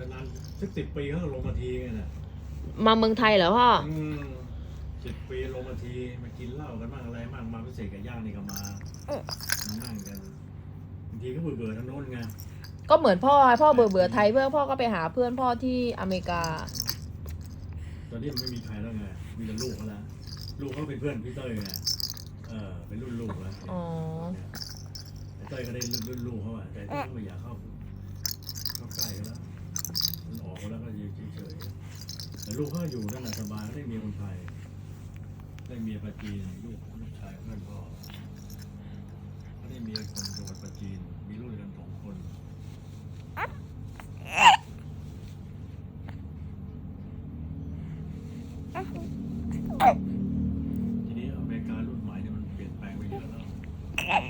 นานๆสักสิบปีเขาก็ลงมาทีไงน่ะมาเมืองไทยเหรอพ่ออืมสิบปีลงมาทีมากินเหล้ากันบ้างอะไรบ้างมาพิเศษกับย่างนี่ก็มามานั่งกันบางทีก็เบื่อเบื่อๆทางโน้นไงก็เหมือนพ่อพ่อเบื่อเบื่อไทยเพื่อนพ่อก็ไปหาเพื่อนพ่อที่อเมริกา ตอนนี้มันไม่มีใครแล้วไงมีแต่ลูกเขาแล้วลูกเขาเป็นเพื่อนพี่เต้ยไงเออเป็นรุ่นลูกแล้วอ๋อ ไอ้เต้ยก็ได้รุ่นรุ่นลูกเขาอะแต่เต้ยก็ไม่อยากเข้าเข้าใกล้เขาแล้วมันออกมาแล้วก็ยืนเฉยๆแต่ ลูกเขาอยู่นั่นแหละสบายได้เมียคนไทย ได้เมียปาจีนลูกลูกชายเพื่อนพ่อได้เมียคนจังหวัดปาจีนมีลูกด้วยกันสองคนทีนี้อเมริการุ่นใหม่เนี่ยมันเปลี่ยนแปลงไปเยอะแล้ว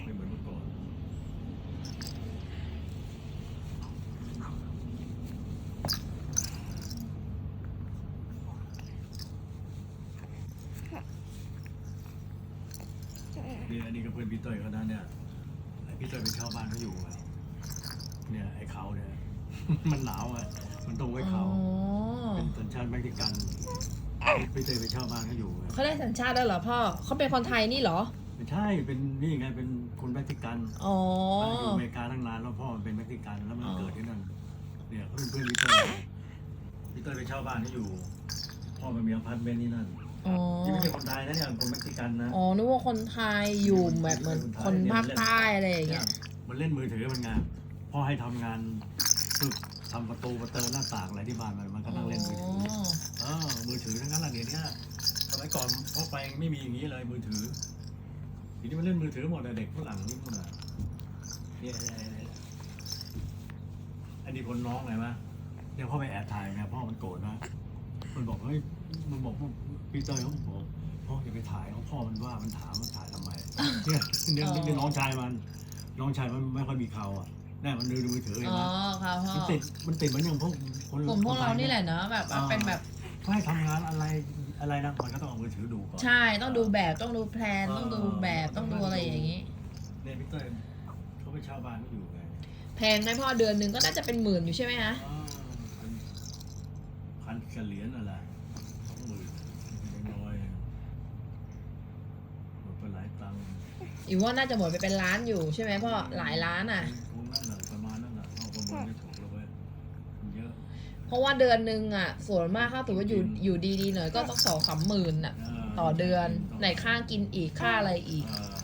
ไม่เหมือนเมื่อก่อน นี่อันนี้ก็เพื่อนพี่เต้ยเขานะเนี่ยไอ้พี่เต้ยไปเช่าบ้านเขาอยู่อะเนี่ยไอ้เขาเนี่ย มันหนาวอะมันต้องไว้อ๋เขาอเป็นสัญชาติเม็กซิกันพี่เต้ยไปเช่าบ้านเขาอยู่อะเขาได้สัญชาติแล้วเหรอพ่อเขาเป็นคนไทยนี่เหรอ ไม่ใช่เป็นนี่ไงเป็นคนเม็กซิกันอ๋อ มันอยู่อเมริกาตั้งนานแล้วพ่อมันเป็นเม็กซิกันแล้วมันอ๋อ เกิดที่นั่นเนี่ยเขาเป็นเพื่อนพี่เต้ยพี่เต้ยไปเช่าบ้านเขาอยู่ พ่อมันมีอพาร์ตเมนต์ที่นั่น อ๋อ ที่ไม่ใช่คนไทยนะอย่างคนเม็กซิกันนะ อ๋อ นึกว่าคนไทยอยู่แบบเหมือนคนภาคใต้อะไรอย่างเงี้ย มันเล่นมือถือมันไงพ่อให้ทำงานฝึกทำประตูประเตูหน้าต่างอะไรที่บ้านมันมันก็นั่งเล่นมือถือเออมือถือทั้งนั้นแหละเดี๋ยวนี้สมัยก่อนพ่อไปไม่มีอย่างนี้เลยมือถือทีนี้มันเล่นมือถือหมดเลยเด็กฝรั่งนี่หมดอะเนี่ยเนี่ยเนี่ยอันนี้คนน้องไงวะเนี่ยพ่อไปแอบถ่ายไงพ่อมันโกรธนะมันบอกเฮ้ย มันบอกว่าพี่เต้ยเขาบอกพ่ออย่าไปถ่ายเขาพ่อมันว่ามันถามมันถ่ายทำไมเนี่ยเนี่ยเนี่ยน้องชายมัน น้องชายมันไม่ค่อยมีเขาอะแน่มันดูดูมือถือเห็นอ๋ไหอมค่ะพ่อมันติดมันติดเหมือนอย่างพวกคนกลุ่มพวกเรานี่แหละคเนาะแบบว่าเป็นแบบ เขาให้ทำงานอะไรอะไรนะมันก็ต้องเอามือถือดูก่อน ใช่ต้องดูแบบต้องดูแพลนต้องดูแบบต้องดูอะไรอย่างงี้ เนี่ยพี่เต้ยเขาไปเช่าบ้านเขาอยู่ไงแพงไหมพ่อเดือนหนึ่งก็น่าจะเป็นหมื่นอยู่ใช่ไหมฮะอ่าเป็นพันกระเหรียญอะไรสองหมื่ นไม่น้อยหมดไปหลายตังค์อีกว่าน่าจะหมดไปเป็นล้านอยู่ใช่ไหมพ่อหลายล้านอะ คงนั่นแหละประมาณนั่นแหละเอาประเมินไม่ถูกแล้วเว้ยมันเยอะ เพราะว่าเดือนหนึ่งอะ ส่วนมากถ้าถือว่าอยู่อยู่ดีๆหน่อยก็ต้องสองสามหมื่นอะ ต่อเดือนไหนค่ากินอีกค่าอะไรอีก เอ่อ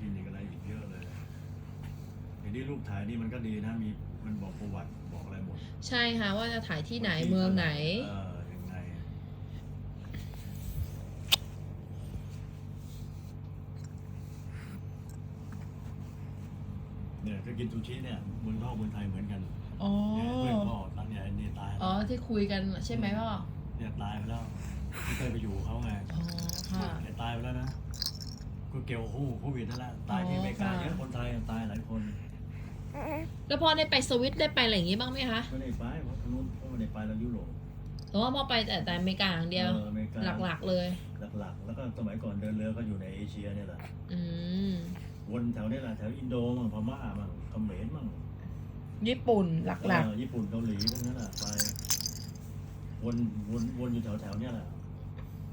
กินอีกอะไรอีกเยอะเลยเดี๋ยวนี้รูปถ่ายนี่มันก็ดีนะ มี มันบอกประวัติบอกอะไรหมดใช่ค่ะว่าจะถ่ายที่ไหนเมืองไหน เออยังไงเนี่ยก็กินซูชิเนี่ยเมืองนอกเมืองไทยเหมือนกันอ๋อ เนี่ยเพื่อนพ่อตอนเนี่ยไอ้นี่ตายอ๋อที่คุยกันใช่ไหมพ่อ เนี่ยตายไปแล้วไม่เคยไปอยู่กับเขาไงอ๋อค่ะไอ้ตายไปแล้วนะก็เกี่ยวกับคู่โควิดนั่นแหละตายที่อเมริกาอ๋อค่ะ เยอะคนไทยตายหลายคน แล้วพ่อได้ไปสวิตได้ไปอะไรอย่างงี้บ้างไหมคะไม่ได้ไปเพราะทางนู้นเพราะไม่ได้ไปเรายุโรปหรือว่าพ่อไปแต่แต่อเมริกาอย่างเดียว อออเมริกาหลักๆเลย หลักๆ แล้วก็สมัยก่อนเดินเรือก็อยู่ในเอเชียเนี่ยแหละอืม วนแถวนี้แหละแถวอินโดมั่งพม่ามั่งเขมรมั่งญี่ปุ่นหลักเออญี่ปุ่นเกาหลีพวกนั้นแหละไปวนวนวนอยู่แถวแถวๆเนี่ยแหละ